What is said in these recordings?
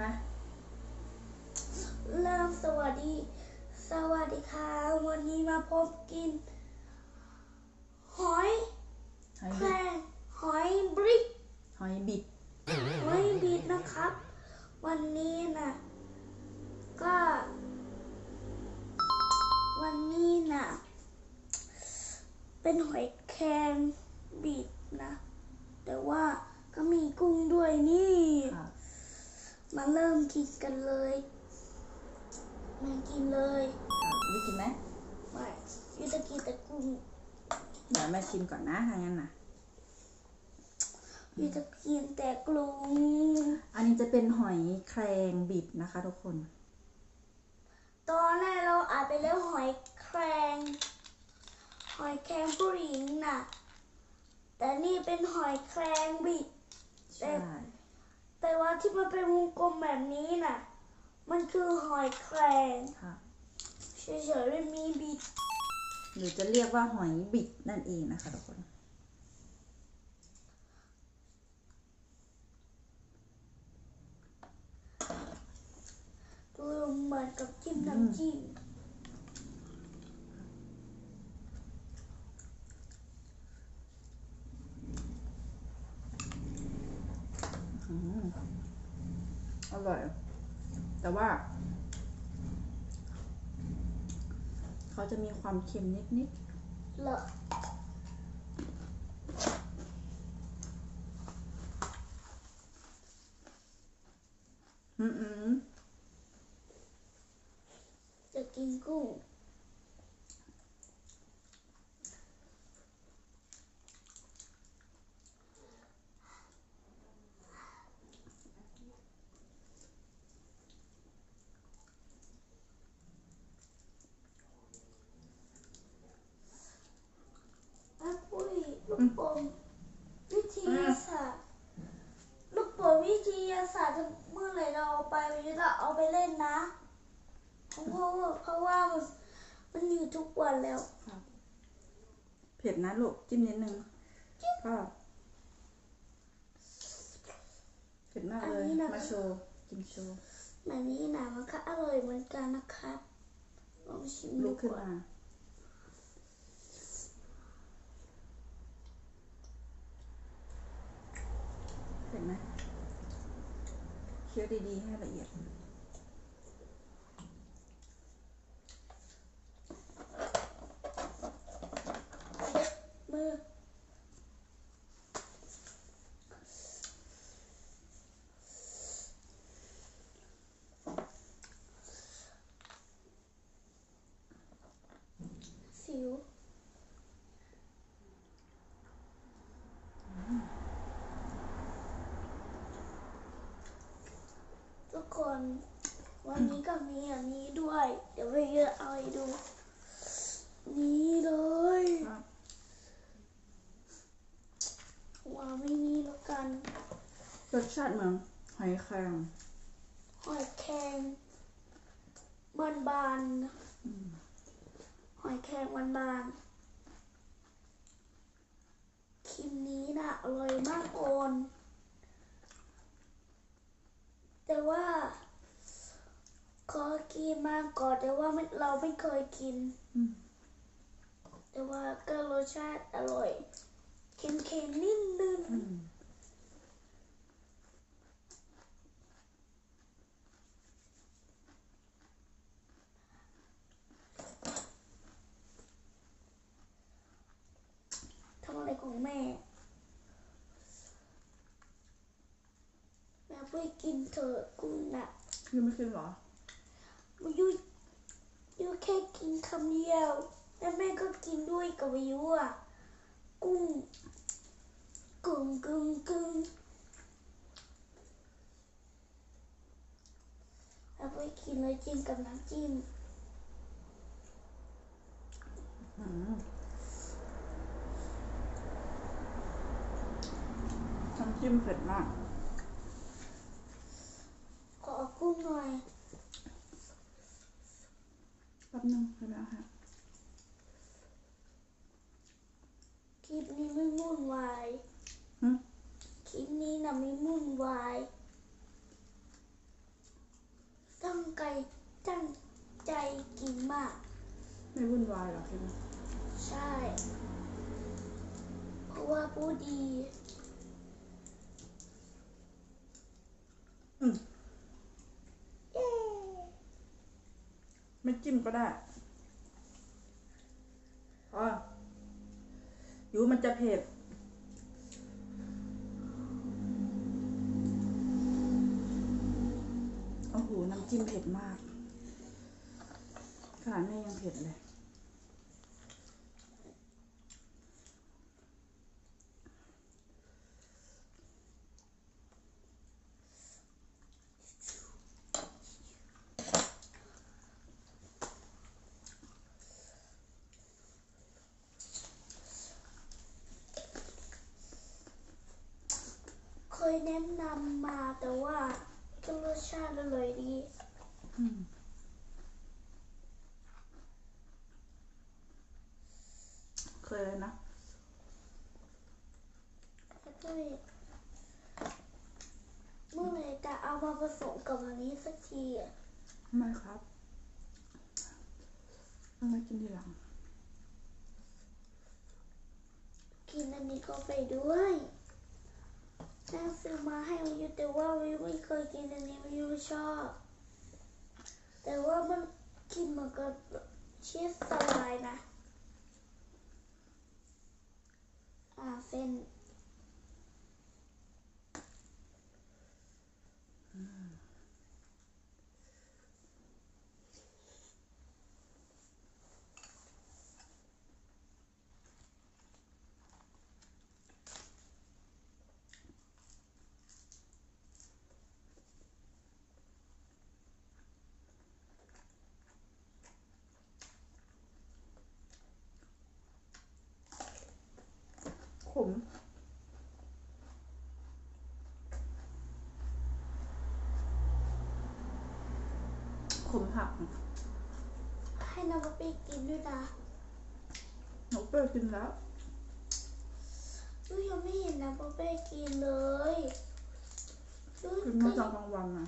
มาเริ่มสวัสดี สวัสดีค่ะ วันนี้มาพบกิน หอยหอยแครบิดงหอยบริกหอยบิดหอยบิดนะครับ วันนี้นะก็ วันนี้นะเป็นหอยแครงบิดนะ ชิมก่อนนะถ้างั้นนะยูจะกินแต่กรุงอันนี้จะเป็นหอยแครงบิดนะคะทุกคน ตอนแรกเราอ่านไปแล้วหอยแครงหอยแครงผู้หญิงน่ะ แต่นี่เป็นหอยแครงบิดใช่แต่ว่าที่มันเป็นวงกลมแบบนี้น่ะ มันคือหอยแครงค่ะเฉยๆไม่มีบิด หรือจะเรียกว่าหอยบิดนั่นเองนะคะทุกคน ดูเหมือนกับจิ้มน้ำจิ้มอืมอร่อย แต่ว่า เขาจะมีความเค็มนิดเหรอๆอืมอืมจะกินกุ้ง แม่ปุ้ยลูกโป่งวิทยาศาสตร์ ลูกโป่งวิทยาศาสตร์จะเมื่อไหร่เราเอาไปเราจะเอาไปเล่นนะเพราะว่าเพราะว่ามันมันอยู่ทุกวันแล้ว ครับเผ็ดนะ ลูกจิ้มนิดนึงก็เผ็ดมากเลยมาโชว์กินโชว์แบบนี้นะมันก็อร่อยเหมือนกันนะครับลองชิมลุดูกขึ้นก่อนมาเห็นไหมเคี้ยวดีๆให้ละเอียด มือสิว ทุก คน วันนี้ก็มีอันนี้ด้วย เดี๋ยวไปเยอะเอาให้ดู นี่เลยครับวางไม่นี่แล้วกัน รสชาติเหมือนหอยแครงหอยแครงบานบานๆหอยแครงบานบานๆคลิปนี้น่ะอร่อยมากโอน แต่ว่าขอกินมาก่อนแต่ว่าไม่เราไม่เคยกินอืมแต่ว่าก็รสชาติอร่อย เค็มๆนิดนึง อืม ทำอะไรของแม่ แม่ไปกินเถอะกุ้งน่ะยังไม่ขึ้นเหรอมันยูยูแค่กินคำเดียว แล้วแม่ก็กินด้วยกับวิวอะกุ้งกึ่งกึ่งกึ่งแล้วไปกินเลยจิ้มกับน้ำจิ้มอืมน้ำจิ้มเผ็ดมาก ขอกุ้ง หน่อยแป๊บนึงให้แม่เอาให้ คลิปนี้ไม่วุ่นวาย หึ คลิปนี้นะไม่วุ่นวาย ไม่วุ่นวายหรอกใช่ไหม ใช่ เพราะว่าผู้ดี อืม เย้ ไม่จิ้มก็ได้พออยู่มันจะเผ็ดโอ้โหน้ำจิ้มเผ็ดมากขนาดแม่ยังเผ็ดเลย เคยแนะนำมา แต่ว่าก็รสชาติอร่อยดีอืมเคยเลยนะแล้วก็เมื่อไหร่จะเอามาผสมกับอันนี้สักทีอะไม่ครับเอาไว้กินทีหลัง กินอันนี้ก็ไปด้วยแม่ซื้อมาให้วิว แต่ว่าวิวไม่เคยกินอันนี้วิวชอบ แต่ว่ามันกินเหมือนกับชีสสลายนะ อ่าเส้น ขมขมผักให้น้ำไปกินด้วยนะนกเปรี้ยวกินแล้ววิวยังไม่เห็นน้ำไปกินเลยวิวกินก็มาตอนกลางวันอะ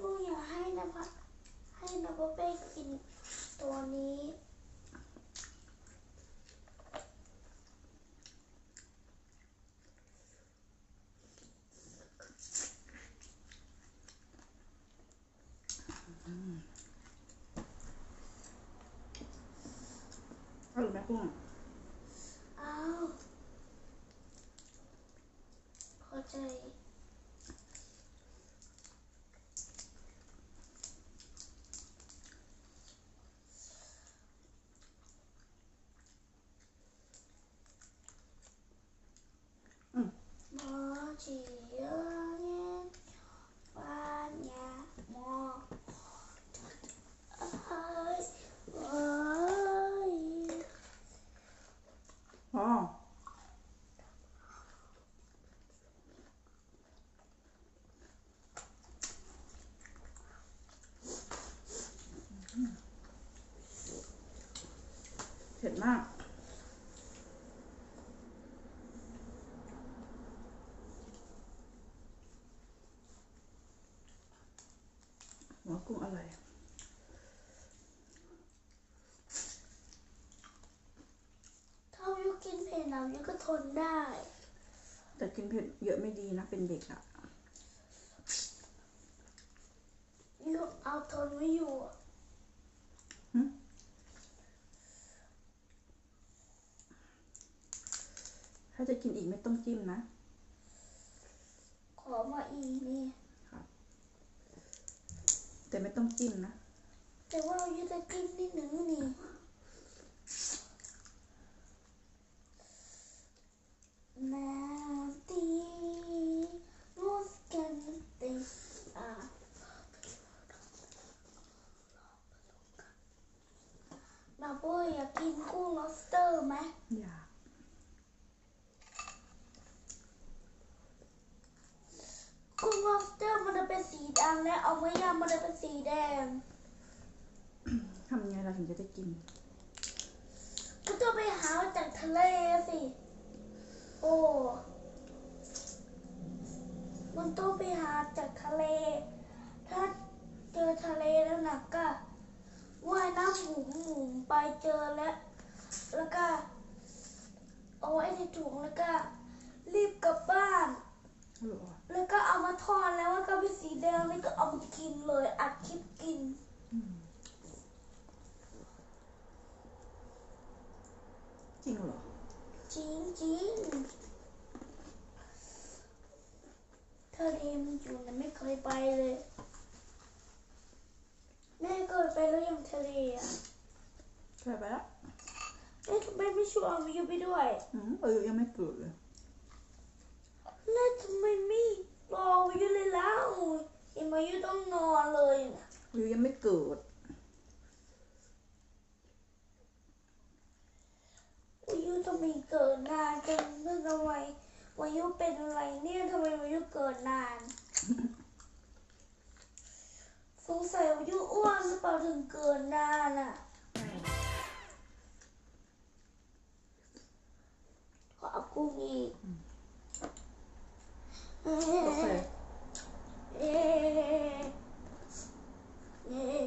วิวอยากให้น้ำให้น้ำไปกินตัวนี้ อร่อยไหมกุ้ง อ้าวพอใจ อืม มอจีเยอะเงี้ยบ้านยาหมอเอ้ยเอ้ย อ๋อเผ็ ดมาก หัวกุ้งอร่อยถ้าวิวกินเผ็ดนะวิวก็ทนได้ แต่กินเผ็ดเยอะไม่ดีนะ เป็นเด็กอะวิวเอาทนไม่อยู่อะาจะกินอีกไม่ต้องจิ้มนะ ขอมาอีกนี่แต่ไม่ต้องจิ้มนะ แต่ว่าวิวจะกินนิดหนึ่งนี่นาตีโนสกันติอ่านาโบอยอยากกินกุ้ง lobster ไหม อยาก กุ้ง lobster มันจะเป็นสีดำและเอามาย่างมันจะเป็นสีแดง ทำยังไงเราถึงจะได้กิน ก็ต้องไปหามาจากทะเลสิ โอ้ มันต้องไปหาจากทะเล ถ้าเจอทะเลแล้วนะก็ว่ายน้ำหมุนหมุนไปเจอแล้ว แล้วก็เอาไว้ในถุงแล้วก็รีบกลับบ้านหรอ แล้วก็เอามาทอดแล้วก็เป็นสีแดงแล้วก็เอามากินเลยอัดคลิปกินจริงเหรอ จริงจริงทะเลมันอยู่แต่ไม่เคยไปเลย แม่เคยไปแล้วยังทะเลอะเคยไปแล้วแม่ทำไมไม่ชวนวิวไปด้วย อืมเออยังไม่เกิดเลย แม่ทำไมไม่รอวิวเลยแล้วยังมายุต้องนอนเลยนะวิวยังไม่เกิดวิวทำไมเกิดนานจังเรื่องทำไมวายุเป็นอะไรเนี่ยทำไมวายุเกิดนาน สงสัยวายุอ้วนหรือเปล่าถึงเกิดนานอะขอเอากุ้งอีกเอ๊โอเคะเอ๊ะเอ๊ะ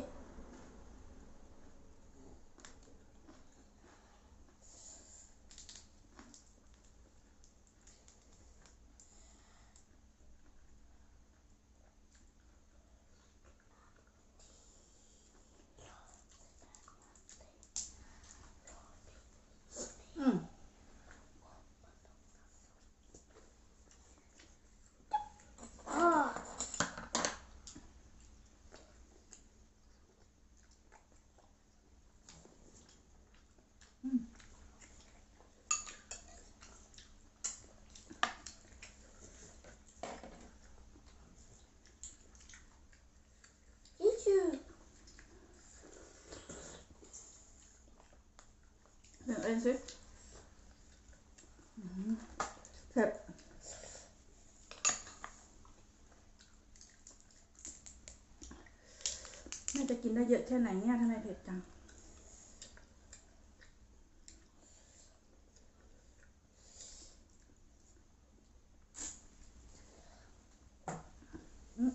อืม อ่า ยิชู เรื่องเอ็ นสิเผ็ดแม่จะกินได้เยอะแค่ไหนเนี่ยทำไมเผ็ดจัง อืม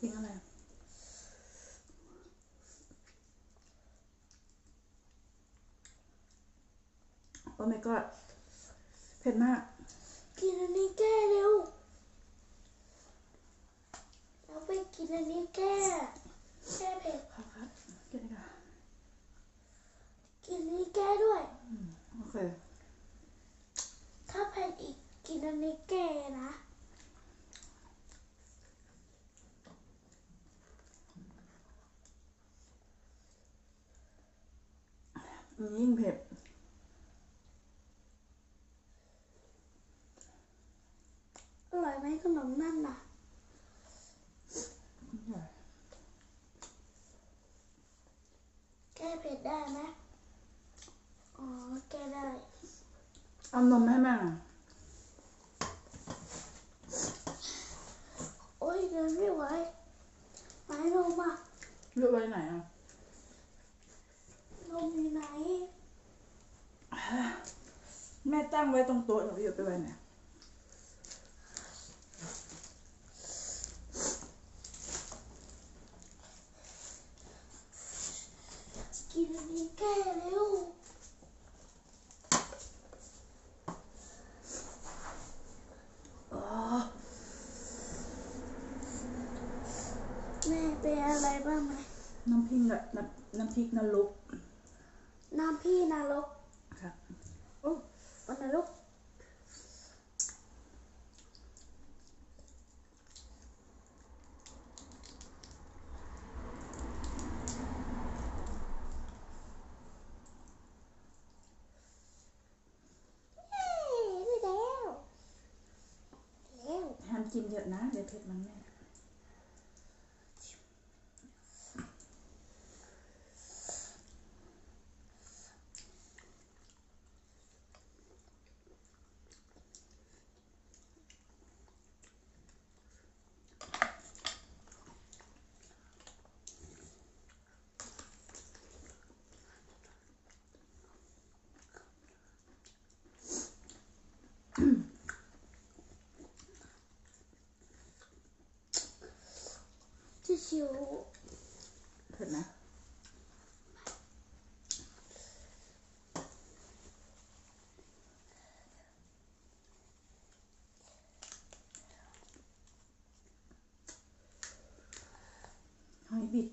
กินอะไร โอ้ my god เผ็ดมาก กินอันนี้แก้เร็วแล้วไปกินอันนี้แก้ แก้เผ็ด ครับครับกินดีกว่า กินอันนี้แก้ด้วย โอเค ถ้าเผ็ดอีก กินอันนี้แก้นะอืมยิ่งเผ็ดอร่อยไหมขนมนั่นน่ะแก้เผ็ดได้ไหมอ๋อแก้ได้เอานมให้แม่หน่อย โอ้ยเดินไม่ไหวไหนนมอะ เลือกไว้ไหนอะ นมอยู่ไหน แม่ตั้ งไว้ตรงโต๊ะหนูอยู่ไปไว้ไหน กินอันนี้แก้เร็ว อ๋อ แม่เป็นอะไรบ้างไหม น้ำพริกอะน้ำน้ำพริกนรก น้ำพี่นรก ครับ โอ้วันนรก เย้ได้แล้วแล้ว ห้ามกินเย อะนะเดี๋ยวเผ็ดมันแม่จะชิวเผ็ดนะหอยบิด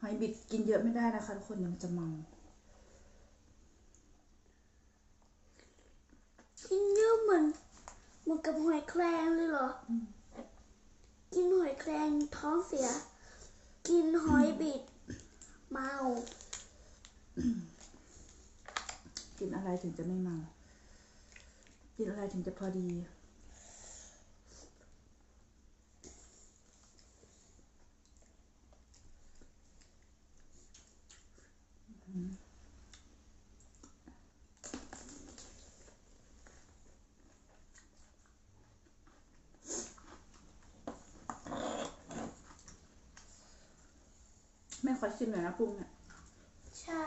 หอยบิดกินเยอะไม่ได้นะคะทุกคนเดี๋ยวมันจะเมา กินเยอะเหมือนเหมือนกับหอยแครงเลยเหรออกิ แครงท้องเสีย กินหอยบิด เมา กินอะไรถึงจะไม่เมา กินอะไรถึงจะพอดี แม่ข อชิมหน่อยนะปรุงเนี่ย ใช่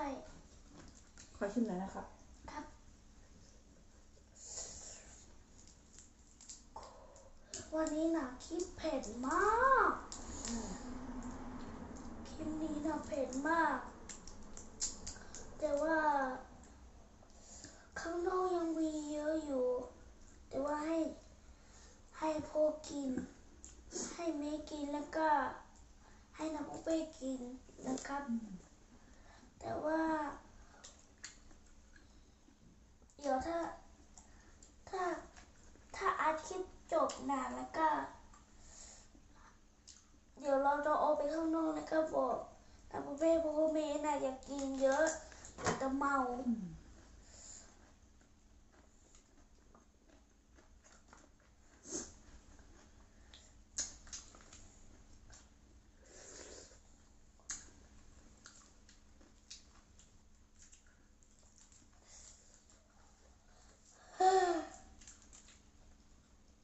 ขอชิมหน่อยนะครับ ครับ วันนี้หนักคิดเผ็ดมากคลิปนี้หนักเผ็ดมาก แต่ว่า ข้างนอกยังมีเยอะอยู่ แต่ว่าให้ ให้พ่อกิน ให้เมย์กินแล้วก็ ให้น้ำเป้กินนะครับ แต่ว่า เดี๋ยวถ้า ถ้า ถ้าอาทิตย์จบนานแล้วก็ เดี๋ยวเราจะออกไปข้างนอกแล้วก็บอกน้ำเป้เพราะว่าเมย์น่ะอยากกินเยอะเดี๋ยวจะเมา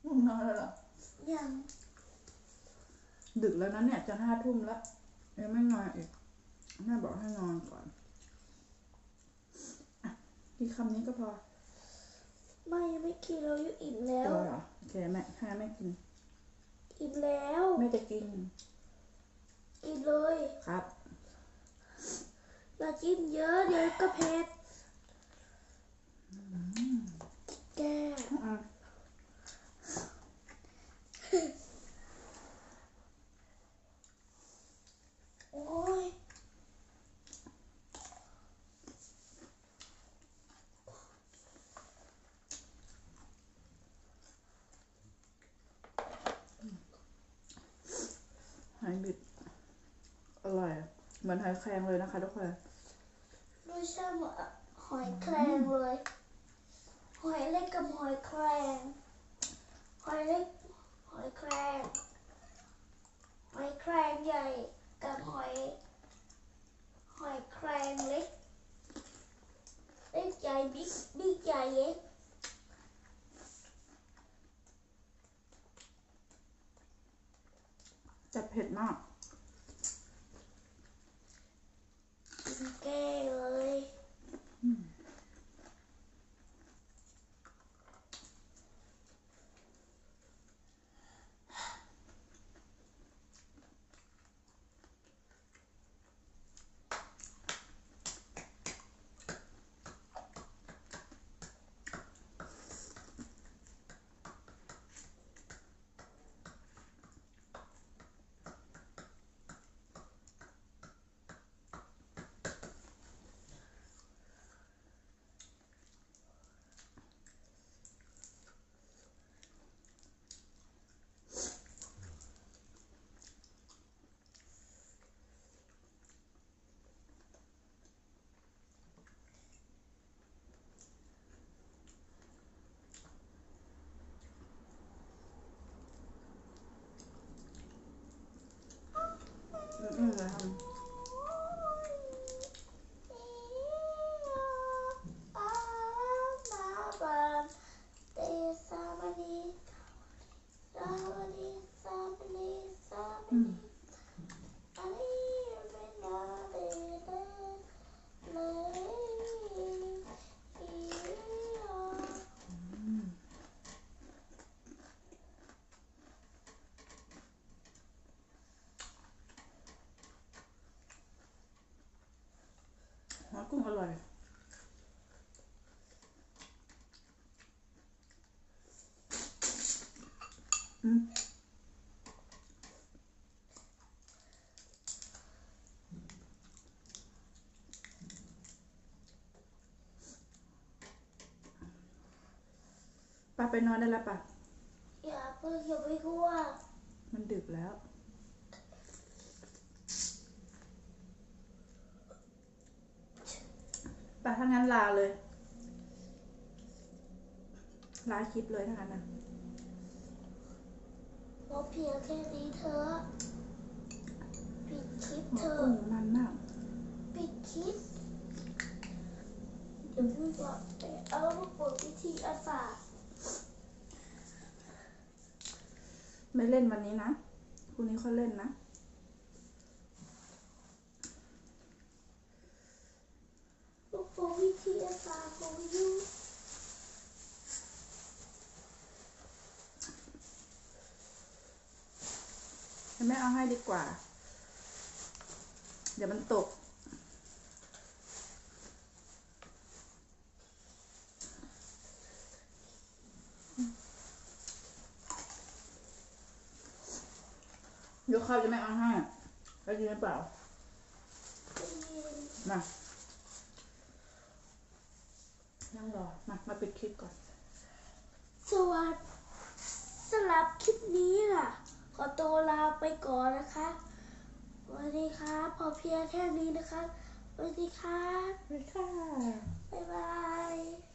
ง่วงนอน แล้วเหรอ ยังดึกแล้วนะเนี่ยจะห้าทุ่มแล้วยังไม่นอนอีกแม่บอกให้นอนก่อนอะกินคำนี้ก็พอ ไม่ยังไม่กินเราอยู่อิ่มแล้พวอเหรอโอเคแม่ให้แม่กินอิ่มแล้ว แม่จะกินกินเลยครับ อย่าจิ้มเยอะเดี๋ยวก็เผ็ดแก อะ โอ้ย หอยบิดอร่อย เหมือนหอยแครงเลยนะคะทุกคนไม่ใช่เหมือนหอยแครงเลย หอยเล็กกับหอยแครง หอยเล็ก หอยแครง หอยแครงใหญ่กับหอย หอยแครงเล็ก เล็กใหญ่บิ๊กบิ๊กใหญ่เล็กจะเผ็ดมากกิ กุ้งอร่อยอืมป้าไปนอนได้แล้วป่ะอย่าเพิ่งอย่าไปกลัวมันดึกแล้ว ป่ะถ้างั้นลาเลย ลาคลิปเลยถ้างั้นนะเพราะเพียงแค่นี้เธอะปิดคลิปหัวเธอะกุ้งมันมากปิดคลิป เดี๋ยวพี่บอกไปเอาลูกโป่งวิทยาศาสตร์ไม่เล่นวันนี้นะพรุ่งนี้ค่อยเล่นนะ ลูกโป่งวิทยาศาสตร์ของยู ให้แม่เอาให้ดีกว่า เดี๋ยวมันตก ยกข้าวจะไม่เอาให้แล้วกินหรือเปล่า มานั่งรอ มา มาปิดคลิปก่อน สวัสดีสำหรับคลิปนี้ล่ะ ขอตัวลาไปก่อนนะคะสวัสดีครับพอเพียงแค่นี้นะคะสวัสดีครับไปค่ะบ๊ายบาย